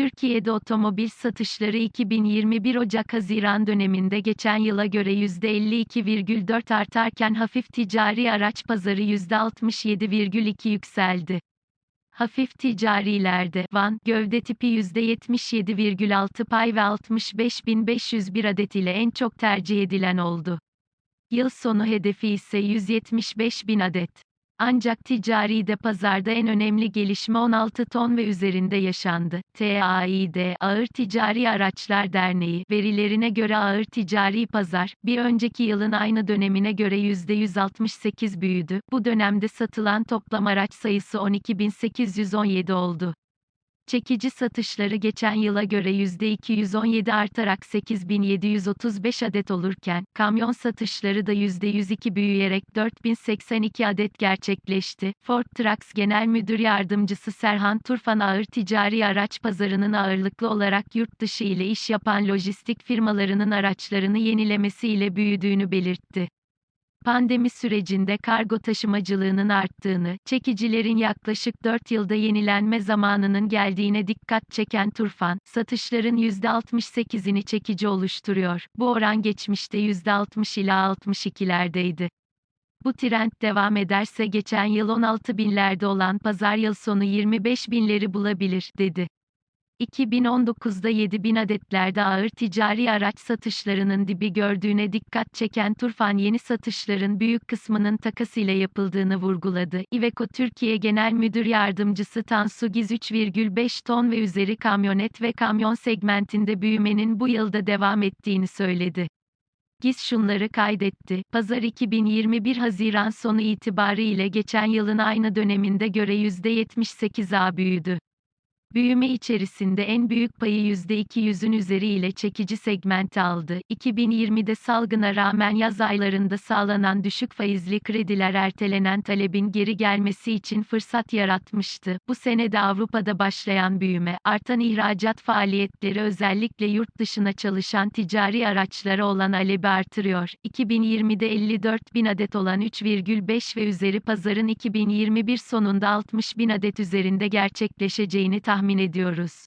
Türkiye'de otomobil satışları 2021 Ocak-Haziran döneminde geçen yıla göre %52,4 artarken hafif ticari araç pazarı %67,2 yükseldi. Hafif ticarilerde van gövde tipi %77,6 pay ve 65.501 adet ile en çok tercih edilen oldu. Yıl sonu hedefi ise 175 bin adet. Ancak ticari de pazarda en önemli gelişme 16 ton ve üzerinde yaşandı. TAİD, Ağır Ticari Araçlar Derneği, verilerine göre ağır ticari pazar, bir önceki yılın aynı dönemine göre %168 büyüdü. Bu dönemde satılan toplam araç sayısı 12.817 oldu. Çekici satışları geçen yıla göre %217 artarak 8735 adet olurken, kamyon satışları da %102 büyüyerek 4082 adet gerçekleşti. Ford Trucks Genel Müdür Yardımcısı Serhan Turfan ağır ticari araç pazarının ağırlıklı olarak yurt dışı ile iş yapan lojistik firmalarının araçlarını yenilemesiyle büyüdüğünü belirtti. Pandemi sürecinde kargo taşımacılığının arttığını, çekicilerin yaklaşık 4 yılda yenilenme zamanının geldiğine dikkat çeken Turfan, satışların %68'ini çekici oluşturuyor. Bu oran geçmişte %60 ila 62'lerdeydi. Bu trend devam ederse geçen yıl 16 binlerde olan pazar yıl sonu 25 binleri bulabilir, dedi. 2019'da 7000 adetlerde ağır ticari araç satışlarının dibi gördüğüne dikkat çeken Turfan yeni satışların büyük kısmının takasıyla yapıldığını vurguladı. Iveco Türkiye Genel Müdür Yardımcısı Tansu Giz 3,5 ton ve üzeri kamyonet ve kamyon segmentinde büyümenin bu yılda devam ettiğini söyledi. GİS şunları kaydetti. Pazar 2021 Haziran sonu itibariyle geçen yılın aynı döneminde göre %78 büyüdü. Büyüme içerisinde en büyük payı %200'ün üzeriyle çekici segmenti aldı. 2020'de salgına rağmen yaz aylarında sağlanan düşük faizli krediler ertelenen talebin geri gelmesi için fırsat yaratmıştı. Bu senede Avrupa'da başlayan büyüme, artan ihracat faaliyetleri özellikle yurt dışına çalışan ticari araçlara olan alebi artırıyor. 2020'de 54 bin adet olan 3,5 ve üzeri pazarın 2021 sonunda 60 bin adet üzerinde gerçekleşeceğini tahmin tahmin ediyoruz.